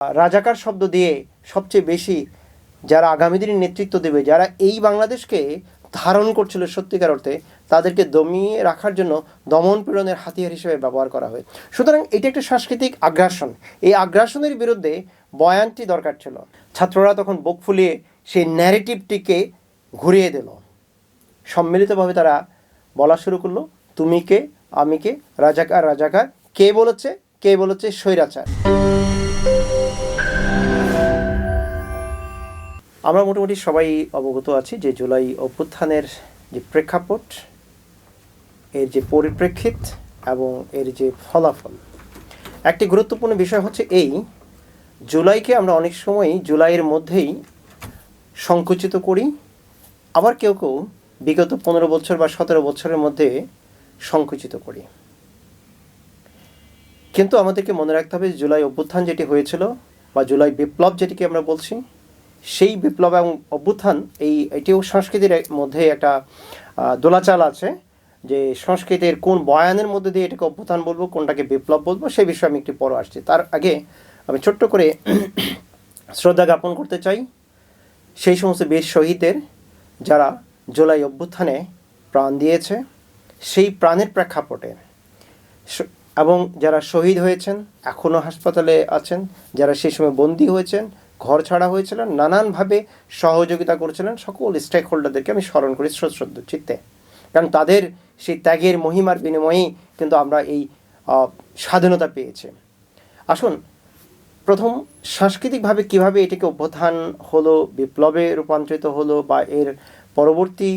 রাজাকার শব্দ দিয়ে সবচেয়ে বেশি যারা আগামী দিনে নেতৃত্ব দেবে, যারা এই বাংলাদেশকে ধারণ করছিল সত্যিকার অর্থে, তাদেরকে দমিয়ে রাখার জন্য দমন পীড়নের হাতিয়ার হিসেবে ব্যবহার করা হয়। সুতরাং এটি একটা সাংস্কৃতিক আগ্রাসন। এই আগ্রাসনের বিরুদ্ধে বয়ানটি দরকার ছিল। ছাত্ররা তখন বুক ফুলিয়ে সেই ন্যারেটিভটিকে ঘুরিয়ে দিল। সম্মিলিতভাবে তারা বলা শুরু করল, তুমি কে? আমি কে? রাজাকার রাজাকার? কে বলেছে? কে বলেছে? স্বৈরাচার? আমরা মোটামুটি সবাই অবগত আছি যে জুলাই অভ্যুত্থানের যে প্রেক্ষাপট, এর যে পরিপ্রেক্ষিত এবং এর যে ফলাফল। একটি গুরুত্বপূর্ণ বিষয় হচ্ছে এই, জুলাইকে আমরা অনেক সময়ই জুলাইয়ের মধ্যেই সংকুচিত করি, আবার কেউ কেউ বিগত পনেরো বছর বা সতেরো বছরের মধ্যে সংকুচিত করি। কিন্তু আমাদেরকে মনে রাখতে হবে জুলাই অভ্যুত্থান যেটি হয়েছিল বা জুলাই বিপ্লব যেটিকে আমরা বলছি সেই বিপ্লব এবং অভ্যুত্থান, এই, এটিও সংস্কৃতির মধ্যে একটা দোলাচাল আছে যে সংস্কৃতির কোন বয়ানের মধ্যে দিয়ে এটাকে অভ্যুত্থান বলব, কোনটাকে বিপ্লব বলব, সেই বিষয়ে আমি একটি পরে আসছি। তার আগে আমি ছোট্ট করে শ্রদ্ধা জ্ঞাপন করতে চাই। সেই সমস্ত বীর শহীদদের যারা জুলাই অভ্যুত্থানে প্রাণ দিয়েছে, সেই প্রাণের প্রেক্ষাপটে এবং যারা শহীদ হয়েছেন এখনও হাসপাতালে আছেন, যারা সেই সময় বন্দী হয়েছেন ঘর ছাড়া হয়েছিলেন, নানানভাবে সহযোগিতা করেছিলেন সকল স্টেক হোল্ডারদেরকে আমি স্মরণ করি সশ্রদ্ধ চিত্তে। কারণ তাদের সেই ত্যাগের মহিমার বিনিময়েই কিন্তু আমরা এই স্বাধীনতা পেয়েছি। আসুন, প্রথম সাংস্কৃতিকভাবে কীভাবে এটিকে অভ্যুত্থান হলো, বিপ্লবে রূপান্তরিত হলো বা এর পরবর্তী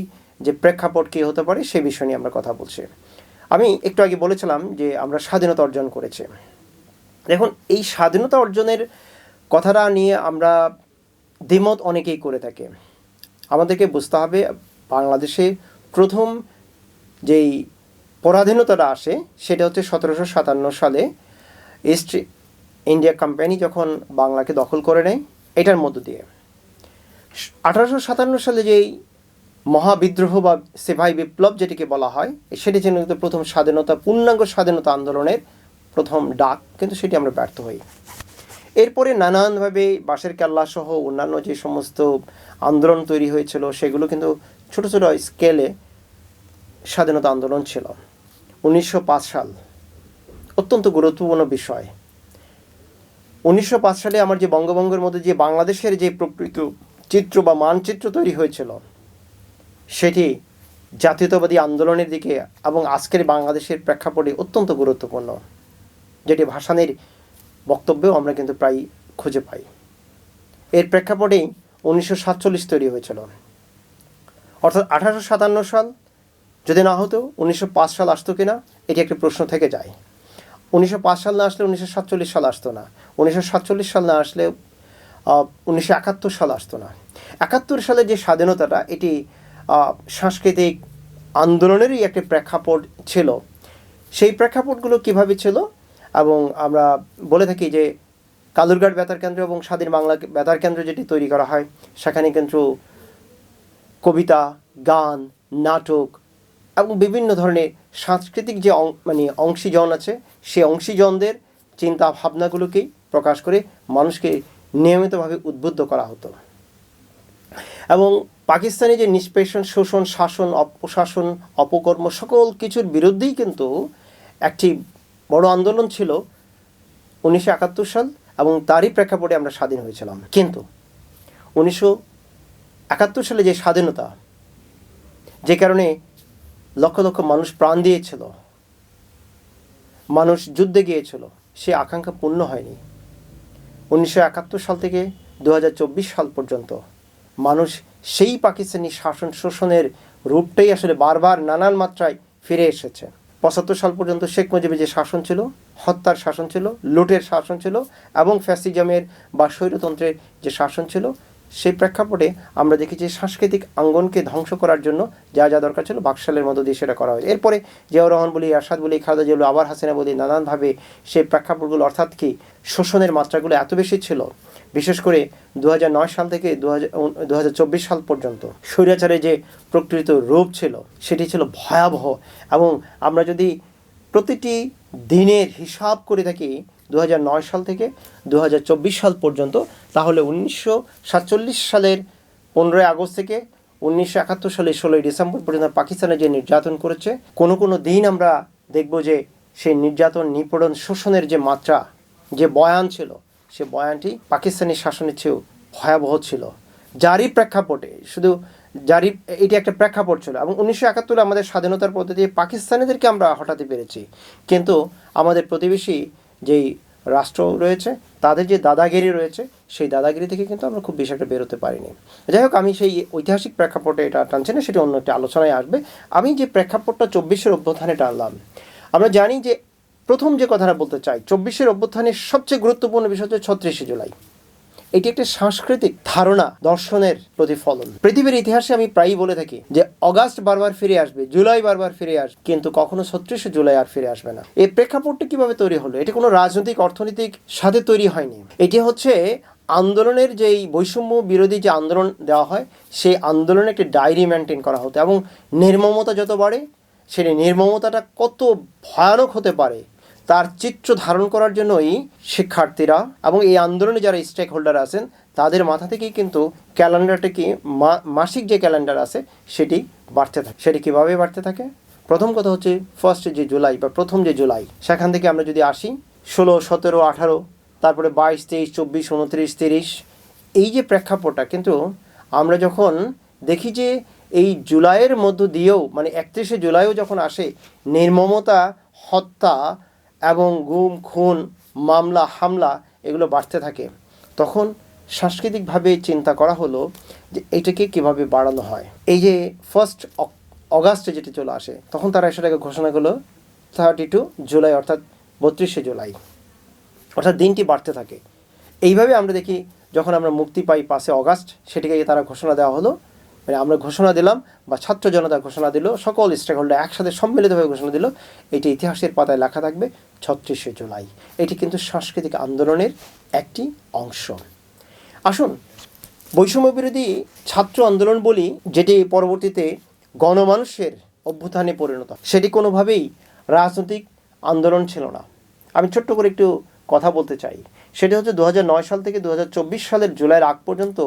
যে প্রেক্ষাপট কী হতে পারে সে বিষয় নিয়ে আমরা কথা বলছি। আমি একটু আগে বলেছিলাম যে আমরা স্বাধীনতা অর্জন করেছি। দেখুন, এই স্বাধীনতা অর্জনের কথাটা নিয়ে আমরা দ্বিমত অনেকেই করে থাকে। আমাদেরকে বুঝতে হবে বাংলাদেশে প্রথম যেই পরাধীনতাটা আসে, সেটা হচ্ছে সতেরোশো সাতান্ন সালে ইস্ট ইন্ডিয়া কোম্পানি যখন বাংলাকে দখল করে নেয়, এটার মধ্য দিয়ে। আঠারোশো সাতান্ন সালে যেই মহাবিদ্রোহ বা সেভাই বিপ্লব যেটিকে বলা হয়, সেটি কিন্তু প্রথম স্বাধীনতা, পূর্ণাঙ্গ স্বাধীনতা আন্দোলনের প্রথম ডাক, কিন্তু সেটি আমরা ব্যর্থ হই। এরপরে নানানভাবে বাঁশের কেল্লা সহ অন্যান্য যে সমস্ত আন্দোলন তৈরি হয়েছিল, সেগুলো কিন্তু ছোট ছোট স্কেলে স্বাধীনতা আন্দোলন ছিল। উনিশশো পাঁচ সাল, অত্যন্ত গুরুত্বপূর্ণ বিষয়। উনিশশো পাঁচ সালে আমার যে বঙ্গভঙ্গের মধ্যে যে বাংলাদেশের যে প্রকৃত চিত্র বা মানচিত্র তৈরি হয়েছিল, সেটি জাতীয়তাবাদী আন্দোলনের দিকে এবং আজকের বাংলাদেশের প্রেক্ষাপটে অত্যন্ত গুরুত্বপূর্ণ, যেটি ভাসানের বক্তব্যেও আমরা কিন্তু প্রায় খুঁজে পাই। এর প্রেক্ষাপটেই উনিশশো সাতচল্লিশ তৈরি হয়েছিল। অর্থাৎ আঠারোশো সাতান্ন সাল, যদি না হতো, উনিশশো পাঁচ সাল আসতো কিনা, এটি একটি প্রশ্ন থেকে যায়। উনিশশো পাঁচ সাল না আসলে উনিশশো সাতচল্লিশ সাল আসতো না। উনিশশো সাতচল্লিশ সাল না আসলে উনিশশো একাত্তর সাল আসতো না। একাত্তর সালে যে স্বাধীনতাটা, এটি সাংস্কৃতিক আন্দোলনেরই একটি প্রেক্ষাপট ছিল। সেই প্রেক্ষাপটগুলো কীভাবে ছিল? এবং আমরা বলে থাকি যে কালুরঘাট বেতার কেন্দ্র এবং স্বাধীন বাংলা বেতার কেন্দ্র যেটি তৈরি করা হয়, সেখানে কিন্তু কবিতা, গান, নাটক এবং বিভিন্ন ধরনের সাংস্কৃতিক যে মানে অংশীজন আছে সেই অংশীজনদের চিন্তা ভাবনাগুলোকেই প্রকাশ করে মানুষকে নিয়মিতভাবে উদ্বুদ্ধ করা হতো। এবং পাকিস্তানি যে নিষ্পেষণ, শোষণ, শাসন, অপশাসন, অপকর্ম সকল কিছুর বিরুদ্ধেই কিন্তু একটি বড় আন্দোলন ছিল উনিশশো একাত্তর সাল এবং তারই প্রেক্ষাপটে আমরা স্বাধীন হয়েছিলাম। কিন্তু উনিশশো একাত্তর সালে যে স্বাধীনতা, যে কারণে লক্ষ লক্ষ মানুষ প্রাণ দিয়েছিল, মানুষ যুদ্ধে গিয়েছিল, সে আকাঙ্ক্ষা পূর্ণ হয়নি। উনিশশো একাত্তর সাল থেকে দু হাজার চব্বিশ সাল পর্যন্ত মানুষ সেই পাকিস্তানি শাসন শোষণের রূপটাই আসলে বারবার নানান মাত্রায় ফিরে এসেছে। পঁচাত্তর সাল পর্যন্ত শেখ মুজিবের যে শাসন ছিল, হত্যার শাসন ছিল, লুটের শাসন ছিল এবং ফ্যাসিজমের বা স্বৈরতন্ত্রের যে শাসন ছিল সেই প্রেক্ষাপটে আমরা দেখেছি সাংস্কৃতিক অঙ্গনকে ধ্বংস করার জন্য যা যা দরকার ছিল বাকশালের মধ্য দিয়ে সেটা করা হয়। এরপরে জিয়াউর রহমান বলি, আরশাদ বলি, খালেদা জিয়াউল আবার হাসিনা বলি, নানানভাবে সেই প্রেক্ষাপটগুলো অর্থাৎ কি শোষণের মাত্রাগুলো এত বেশি ছিল, বিশেষ করে দু হাজার নয় সাল থেকে দু হাজার সাল পর্যন্ত স্বৈরাচারের যে প্রকৃত রূপ ছিল সেটি ছিল ভয়াবহ এবং আমরা যদি প্রতিটি দিনের হিসাব করে থাকি দু হাজার নয় সাল থেকে দু হাজার চব্বিশ সাল পর্যন্ত, তাহলে উনিশশো সাতচল্লিশ সালের পনেরোই আগস্ট থেকে উনিশশো একাত্তর সালের ষোলোই ডিসেম্বর পর্যন্ত পাকিস্তানে যে নির্যাতন করেছে, কোনো কোনো দিন আমরা দেখব যে সেই নির্যাতন, নিপীড়ন, শোষণের যে মাত্রা, যে বয়ান ছিল, সে বয়ানটি পাকিস্তানি শাসনের চেয়েও ভয়াবহ ছিল। যারই প্রেক্ষাপটে, শুধু যারই এটি একটা প্রেক্ষাপট ছিল এবং উনিশশো একাত্তরে আমাদের স্বাধীনতার পদ্ধতি পাকিস্তানিদেরকে আমরা হঠাতে পেরেছি। কিন্তু আমাদের প্রতিবেশী যেই রাষ্ট্র রয়েছে, তাদের যে দাদাগিরি রয়েছে, সেই দাদাগিরি থেকে কিন্তু আমরা খুব বেশি একটা বেরোতে পারিনি। যাই হোক, আমি সেই ঐতিহাসিক প্রেক্ষাপটে এটা টানছি না, সেটি অন্য একটি আলোচনায় আসবে। আমি যে প্রেক্ষাপটটা চব্বিশের অভ্যুত্থানে টানলাম, আমরা জানি যে প্রথম যে কথাটা বলতে চাই, চব্বিশের অভ্যুত্থানের সবচেয়ে গুরুত্বপূর্ণ বিষয় হচ্ছে ছত্রিশে জুলাই। এটি একটি সাংস্কৃতিক ধারণা দর্শনের প্রতিফলন। পৃথিবীর ইতিহাসে আমি প্রায়ই বলে থাকি যে, অগাস্ট বারবার ফিরে আসবে, জুলাই বারবার ফিরে আসবে, কিন্তু কখনো ছত্রিশে জুলাই আর ফিরে আসবে না। এই প্রেক্ষাপটটি কীভাবে তৈরি হলো? এটি কোনো রাজনৈতিক, অর্থনৈতিক সাথে তৈরি হয়নি। এটি হচ্ছে আন্দোলনের যেই বৈষম্য বিরোধী যে আন্দোলন দেওয়া হয়, সেই আন্দোলনে একটি ডায়েরি মেনটেন করা হতো এবং নির্মমতা যত বাড়ে, সেই নির্মমতাটা কত ভয়ানক হতে পারে তার চিত্র ধারণ করার জন্যই শিক্ষার্থীরা এবং এই আন্দোলনে যারা স্টেক হোল্ডার আছেন, তাদের মাথা থেকেই কিন্তু ক্যালেন্ডারটাকে মাসিক যে ক্যালেন্ডার আছে, সেটি বাড়তে থাকে। সেটি কীভাবে বাড়তে থাকে? প্রথম কথা হচ্ছে ফার্স্ট যে জুলাই বা প্রথম যে জুলাই, সেখান থেকে আমরা যদি আসি, ষোলো, সতেরো, আঠারো, তারপরে বাইশ, তেইশ, চব্বিশ, উনত্রিশ, তিরিশ, এই যে প্রেক্ষাপটটা কিন্তু আমরা যখন দেখি যে এই জুলাইয়ের মধ্য দিয়েও মানে একত্রিশে জুলাইও যখন আসে, নির্মমতা, হত্যা এবং গুম, খুন, মামলা, হামলা এগুলো বাড়তে থাকে। তখন সাংস্কৃতিকভাবে চিন্তা করা হলো যে এটাকে কীভাবে বাড়ানো হয়। এই যে ফার্স্ট অগাস্টে যেটি চলে আসে, তখন তারা সেটাকে ঘোষণা করল থার্টি টু জুলাই অর্থাৎ বত্রিশে জুলাই। অর্থাৎ দিনটি বাড়তে থাকে। এইভাবে আমরা দেখি যখন আমরা মুক্তি পাই পাঁচে অগাস্ট, সেটিকে তারা ঘোষণা দেওয়া হলো মানে আমরা ঘোষণা দিলাম বা ছাত্র জনতা ঘোষণা দিল, সকল স্টেক হোল্ডার একসাথে সম্মিলিতভাবে ঘোষণা দিল, এটি ইতিহাসের পাতায় লেখা থাকবে ছত্রিশে জুলাই। এটি কিন্তু সাংস্কৃতিক আন্দোলনের একটি অংশ। আসুন, বৈষম্য বিরোধী ছাত্র আন্দোলন বলি, যেটি পরবর্তীতে গণমানুষের অভ্যুত্থানে পরিণত সেটি কোনোভাবেই রাজনৈতিক আন্দোলন ছিল না। আমি ছোট্ট করে একটু কথা বলতে চাই। সেটি হচ্ছে দু হাজার নয় সাল থেকে দু হাজার চব্বিশ সালের জুলাইয়ের আগ পর্যন্ত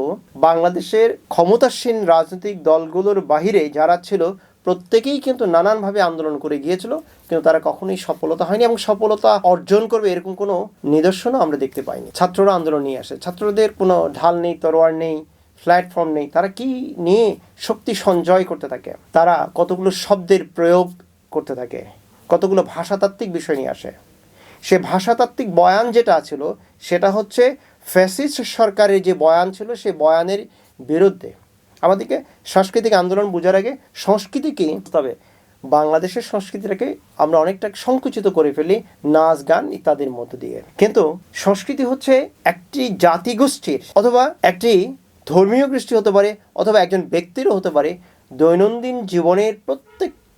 বাংলাদেশের ক্ষমতাসীন রাজনৈতিক দলগুলোর বাহিরে যারা ছিল, প্রত্যেকেই কিন্তু নানানভাবে আন্দোলন করে গিয়েছিল, কিন্তু তারা কখনোই সফলতা হয়নি এবং সফলতা অর্জন করবে এরকম কোনো নিদর্শনও আমরা দেখতে পাইনি। ছাত্ররা আন্দোলন নিয়ে আসে, ছাত্রদের কোনো ঢাল নেই, তরোয়ার নেই প্ল্যাটফর্ম নেই, তারা কি নিয়ে শক্তি সঞ্চয় করতে থাকে? তারা কতগুলো শব্দের প্রয়োগ করতে থাকে? কতগুলো ভাষাতাত্ত্বিক বিষয় নিয়ে আসে? সে ভাষাতাত্ত্বিক বয়ান যেটা ছিল, সেটা হচ্ছে ফ্যাসিস্ট সরকারের যে বয়ান ছিল, সে বয়ানের বিরুদ্ধে। আমাদেরকে সাংস্কৃতিক আন্দোলন বোঝার আগে সংস্কৃতিকে তবে বাংলাদেশের সংস্কৃতিটাকে আমরা অনেকটা সংকুচিত করে ফেলি নাচ, গান ইত্যাদির মধ্য দিয়ে। কিন্তু সংস্কৃতি হচ্ছে একটি জাতিগোষ্ঠীর অথবা একটি ধর্মীয় গোষ্ঠী হতে পারে অথবা একজন ব্যক্তিরও হতে পারে। দৈনন্দিন জীবনের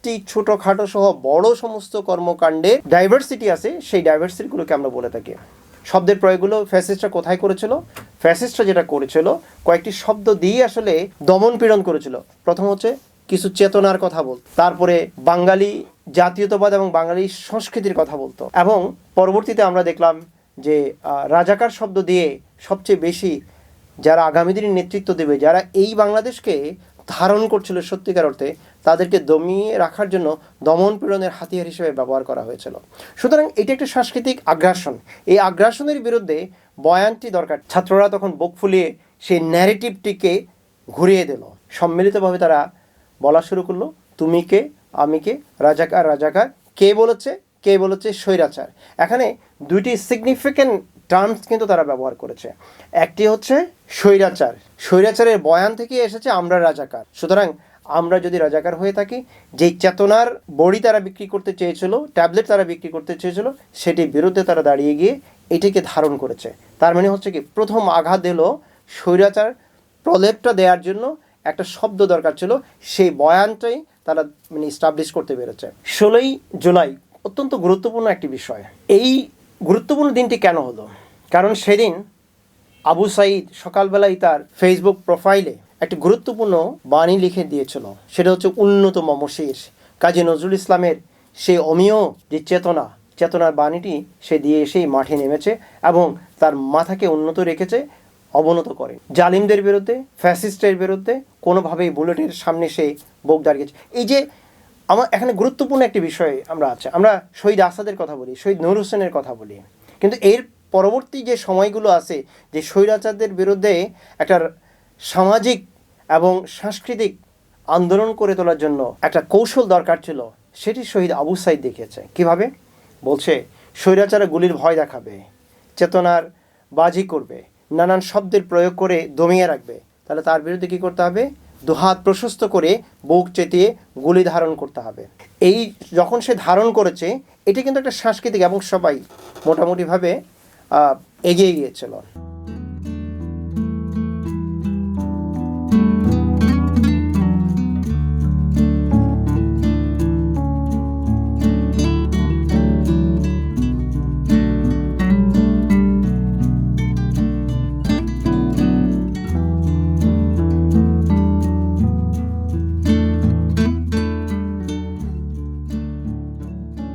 প্রত্যেকটি ছোটোখাটো সহ বড় সমস্ত কর্মকাণ্ডে ডাইভার্সিটি আছে, সেই ডাইভার্সিটিগুলোকে আমরা বলে থাকি। শব্দের প্রয়োগগুলো ফ্যাসিস্টরা কোথায় করেছিল? ফ্যাসিস্টরা যেটা করেছিল, কয়েকটি শব্দ দিয়ে আসলে দমন পীড়ন করেছিল। প্রথম হচ্ছে কিছু চেতনার কথা বল, তারপরে বাঙালি জাতীয়তাবাদ এবং বাঙালি সংস্কৃতির কথা বলতো। এবং পরবর্তীতে আমরা দেখলাম যে রাজাকার শব্দ দিয়ে সবচেয়ে বেশি যারা আগামী দিনে নেতৃত্ব দেবে, যারা এই বাংলাদেশকে ধারণ করছিল সত্যিকার অর্থে, তাদেরকে দমিয়ে রাখার জন্য দমন পীড়নের হাতিয়ার হিসেবে ব্যবহার করা হয়েছিল। সুতরাং এটি একটা সাংস্কৃতিক আগ্রাসন। এই আগ্রাসনের বিরুদ্ধে বয়ানটি দরকার। ছাত্ররা তখন বুক ফুলিয়ে সেই ন্যারেটিভটিকে ঘুরিয়ে দিল। সম্মিলিতভাবে তারা বলা শুরু করল, তুমি কে? আমি কে? রাজাকার রাজাকার। কে বলেছে? কে বলেছে? স্বৈরাচার। এখানে দুইটি সিগনিফিক্যান্ট টার্মস কিন্তু তারা ব্যবহার করেছে। একটি হচ্ছে স্বৈরাচার। স্বৈরাচারের বয়ান থেকে এসেছে, আমরা রাজাকার। সুতরাং আমরা যদি রাজাকার হয়ে থাকি, যেই চেতনার বড়ি তারা বিক্রি করতে চেয়েছিল, ট্যাবলেট তারা বিক্রি করতে চেয়েছিল, সেটির বিরুদ্ধে তারা দাঁড়িয়ে গিয়ে এটিকে ধারণ করেছে। তার মানে হচ্ছে কি, প্রথম আঘাত দিল স্বৈরাচার প্রলেপটা দেওয়ার জন্য একটা শব্দ দরকার ছিল, সেই বয়ানটাই তারা মানে স্টাবলিশ করতে পেরেছে। ষোলোই জুলাই অত্যন্ত গুরুত্বপূর্ণ একটি বিষয়। এই গুরুত্বপূর্ণ দিনটি কেন হলো? কারণ সেদিন আবু সাইদ সকালবেলায় তার ফেসবুক প্রোফাইলে একটি গুরুত্বপূর্ণ বাণী লিখে দিয়েছিল। সেটা হচ্ছে উন্নত মমশির কাজী নজরুল ইসলামের সেই অমীয় যে চেতনা, চেতনার বাণীটি সে দিয়ে এসেই মাঠে নেমেছে এবং তার মাথাকে উন্নত রেখেছে, অবনত করে। জালিমদের বিরুদ্ধে, ফ্যাসিস্টের বিরুদ্ধে কোনোভাবেই বুলেটের সামনে সে বোক দাঁড়িয়েছে এই যে আমার এখানে গুরুত্বপূর্ণ একটি বিষয় আমরা আছে। আমরা শহীদ আসাদের কথা বলি, শহীদ নূর হোসেনের কথা বলি। কিন্তু এর পরবর্তী যে সময়গুলো আছে, যে স্বৈরাচারদের বিরুদ্ধে একটা সামাজিক এবং সাংস্কৃতিক আন্দোলন করে তোলার জন্য একটা কৌশল দরকার ছিল, সেটি শহীদ আবু সাইদ দেখিয়েছে। কীভাবে? বলছে স্বৈরাচারে গুলির ভয় দেখাবে, চেতনার বাজি করবে, নানান শব্দের প্রয়োগ করে দমিয়ে রাখবে। তাহলে তার বিরুদ্ধে কী করতে হবে? দুহাত প্রশস্ত করে বুক চেতিয়ে গুলি ধারণ করতে হবে। এই যখন সে ধারণ করেছে, এটি কিন্তু একটা সাংস্কৃতিক এবং সবাই মোটামুটিভাবে এগিয়ে গিয়েছিল।